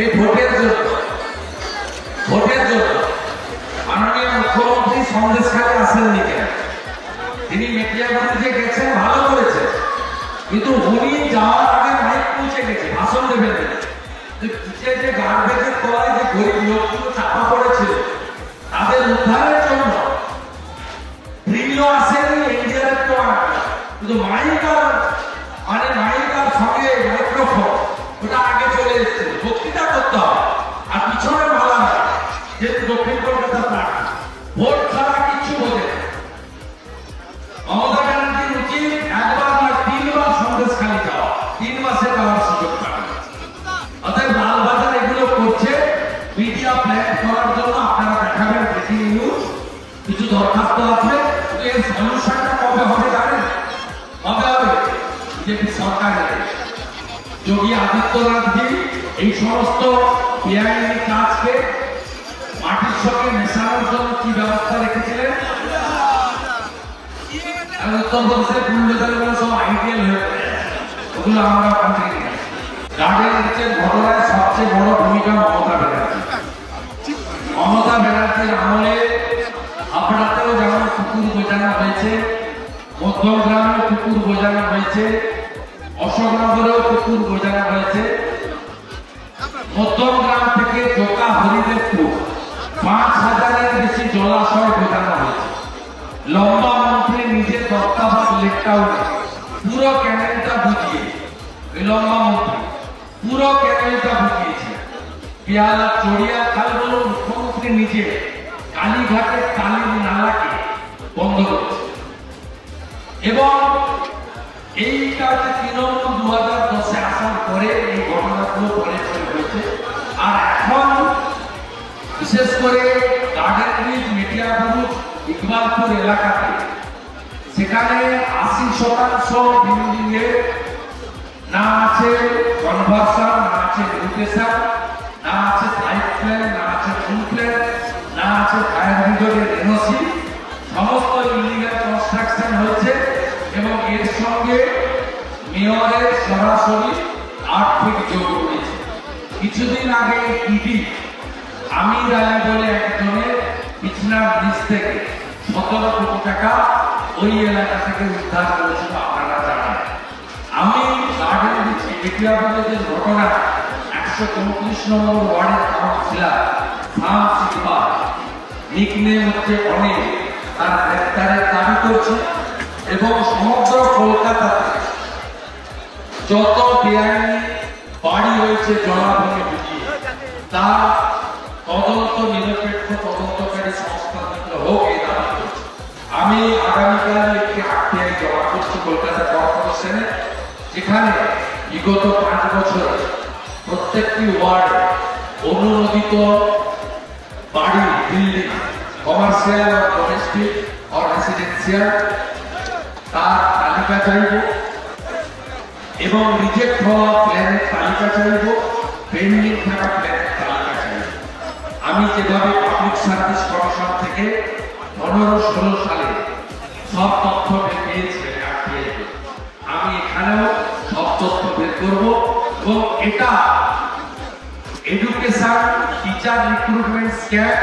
এই ভোটের জন্য ভোটের জন্য মাননীয় মুখ্যমন্ত্রী সন্দেশখালী আসেননি কেন? তিনি মেটিয়াগঞ্জে গেছেন, ভালো করেছে কিন্তু উনি যাওয়ার আগে মাইক পৌঁছে গেছে, ভাষণ দেবেন যে যে গার্বেজের তলায় যে গরিব লোকগুলো চাপা পড়েছিল, তাদের উদ্ধারের জন্য ভিন্ন আসেনি এনজিআর তো কিন্তু মাইক মানে মাইক সঙ্গে মাইক্রোফোন। এর সলিউশনটা কবে হবে, জানেন? কবে হবে। বিজেপি সরকারের যোগী আদিত্যনাথজি এই সমস্ত বেআইনি কাজকে মাটির সঙ্গে মেশানোর জন্য কি ব্যবস্থা রেখেছিলেন? আমরা সবচেয়ে বড় ভূমিকা মমতা ব্যানার্জি। মমতা ব্যানার্জির আমলে হয়েছে মধ্যমগ্রামেও কুকুর বোঝানো হয়েছে, অশোকনগরেও কুকুর বোঝানো হয়েছে। মধ্যমগ্রাম থেকে জোকা হরিদেবপুর পাঁচ হাজারের বেশি জলাশয় বোঝানো হয়েছে। লম্বা মন্ত্রী নিজের তত্ত্বাবধান লেকটাও পুরো ক্যানেলটা বুঝিয়ে এই লম্বা মন্ত্রী, পুরো ক্যানেলটা বুঝিয়েছে পেয়ালা চড়িয়া খাল বলুন মুখ্যমন্ত্রী নিজে কালীঘাটের কালীর নালাকে বন্ধ করেছে এবং এই কাজে তৃণমূল দু হাজার দশে আসার পরে এই ঘটনাগুলো পরে পরে হয়েছে আর এখন বিশেষ করে গার্ডেন ব্রিজ মেটিয়াবুরুজ ইকবালপুর এলাকাতে, সেখানে আশি শতাংশ বিল্ডিং এর না আছে কনভার্সন না আছে এডুকেশন না আছে সাইড প্ল্যান না আছে ফুল প্ল্যান না আছে ফায়ার ব্রিগেডের এনওসি সমস্ত ইলিগাল কনস্ট্রাকশন হয়েছে। এবং এর সঙ্গে মেয়রের সরাসরি আর্থিক যোগ রয়েছে কিছুদিন আগে ইডি আমির আলী বলে একজনের বিছনার নিচ থেকে সতেরো কোটি টাকা ওই এলাকা থেকে উদ্ধার করেছিল আপনারা জানেন। আমি গার্ডেন দিচ্ছি এটিআবাদের যে ঘটনা, একশো চৌত্রিশ নম্বর ওয়ার্ডের কাউন্সিলার শাম সিকবার নিকনেম হচ্ছে অনেক, তার গ্রেপ্তারের দাবি করছে। এবং সমগ্র কলকাতাতে যত বেআইনি বাড়ি হয়েছে জলাভূমি তার তদন্ত নিরপেক্ষ তদন্তকারী সংস্থা থেকে হোক এই দাবি করছে। আমি আগামীকাল একটি আরটিআই জমা করছি কলকাতা কর্পোরেশনে, যেখানে বিগত পাঁচ বছরে প্রত্যেকটি ওয়ার্ড অনুমোদিত বাড়ি, বিল্ডিং, কমার্শিয়াল ডোমেস্টিক আর রেসিডেন্সিয়াল তার তালিকা চাইব এবং রিজেক্ট হওয়া প্ল্যানের তালিকা চাইব পেন্ডিং থাকা প্ল্যানের তালিকা চাইব। আমি যেভাবে পাবলিক সার্ভিস কমিশন থেকে পনেরো ষোলো সালে সব তথ্য বের পেয়েছি আমি এখানেও সব তথ্য বের করব এবং এটা এডুকেশন টিচার রিক্রুটমেন্ট স্ক্যাম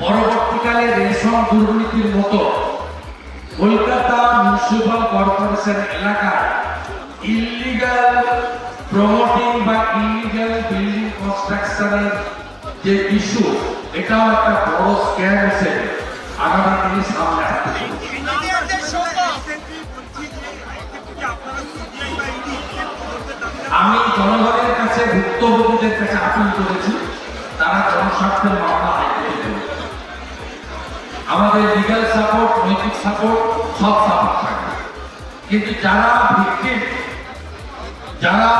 পরবর্তীকালে রেশন দুর্নীতির মতো কলকাতা মিউনিসিপাল কর্পোরেশন এলাকায় ইলিগাল প্রমোটিং বা ইলিগাল বিল্ডিং কনস্ট্রাকশনের যে ইস্যু এটাও একটা বড় স্ক্যাম হিসেবে আগামী দিনে সামনে আসতে আমি জনগণের কাছে ভুক্তভোগীদের কাছে আপিল করেছি, তারা জনস্বার্থের মামলা আমাদের লিগাল সাপোর্ট নৈতিক সাপোর্ট সব সাপোর্ট থাকবে কিন্তু যারা ভিকটিম যারা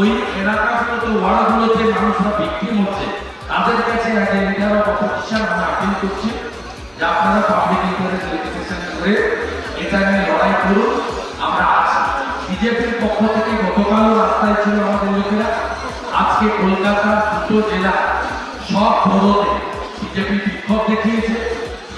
ওই এলাকাগুলোতে, ওয়ার্ডগুলোতে মানুষরা ভিকটিম হচ্ছে, তাদের কাছে একটা লিডার অফ অপোজিশন আমি আপিল করছি যে আপনারা পাবলিক ইন্টারেস্ট লিটিগেশন করে এটা নিয়ে লড়াই করুন। আমরা আছি বিজেপির পক্ষ থেকে গতকালও রাস্তায় ছিল আমাদের লোকেরা। আজকে কলকাতার দুটো জেলা সব বড়তে বিজেপি বিক্ষোভ দেখিয়েছে।